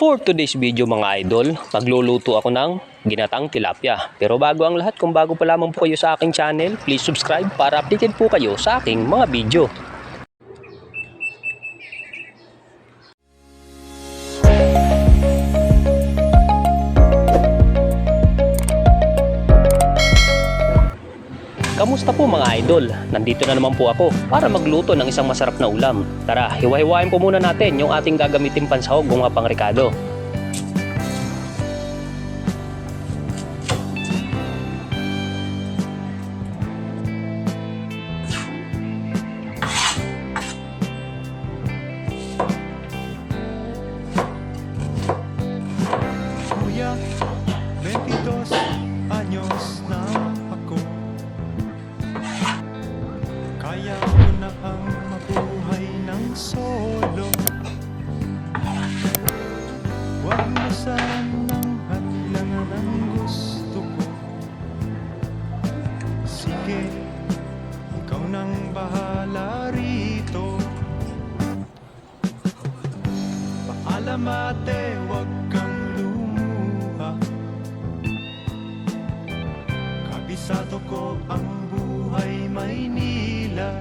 For today's video mga idol, magluluto ako ng ginatang tilapia. Pero bago ang lahat, kung bago pa lamang po kayo sa aking channel, please subscribe para updated po kayo sa aking mga video. Kamusta po mga idol? Nandito na naman po ako para magluto ng isang masarap na ulam. Tara, hiwa-hiwain po muna natin yung ating gagamitin pansahog o mga pangrikado. Paalam ate, huwag kang lumuha. Kabisado ko ang buhay Maynila.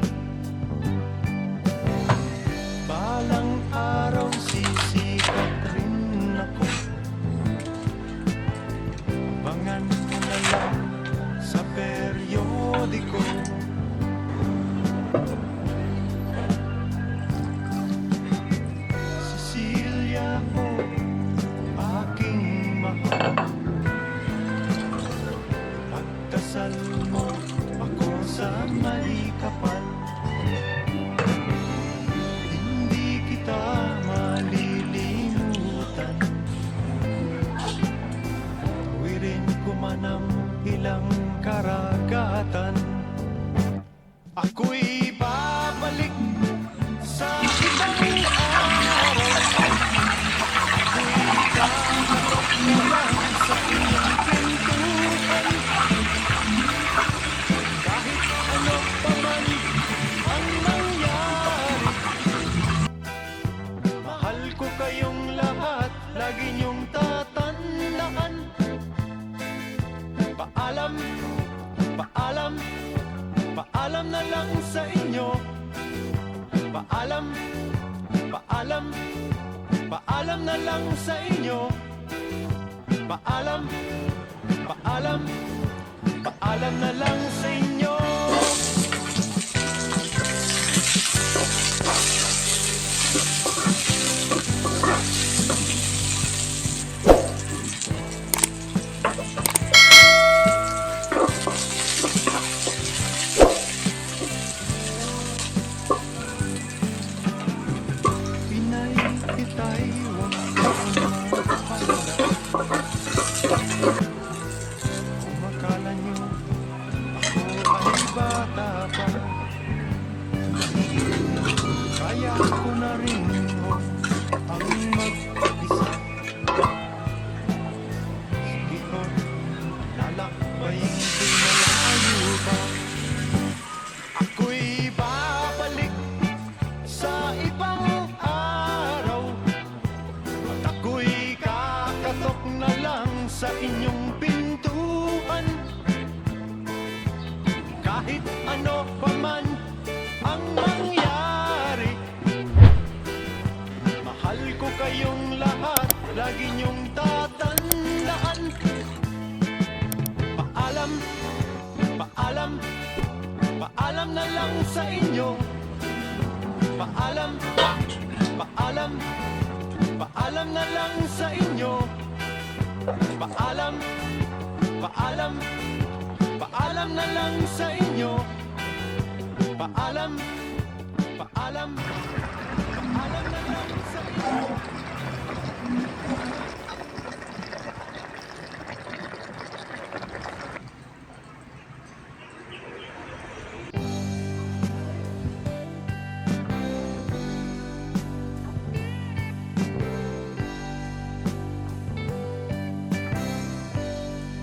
Balang araw sisikat rin ako. Abangan mo na lang sa periodiko karagatan Ako'y babalik sa ibang araw Kahit ano pa ang mangyari Mahal ko kayong lahat, lagi niyong tatandaan. Paalam, paalam, paalam na lang sa inyo. Paalam, paalam, paalam na lang sa inyo. Paalam, paalam, paalam na lang sa inyo lalakbayin ko paalam, paalam na lang sa inyo. Paalam, paalam, paalam na lang sa inyo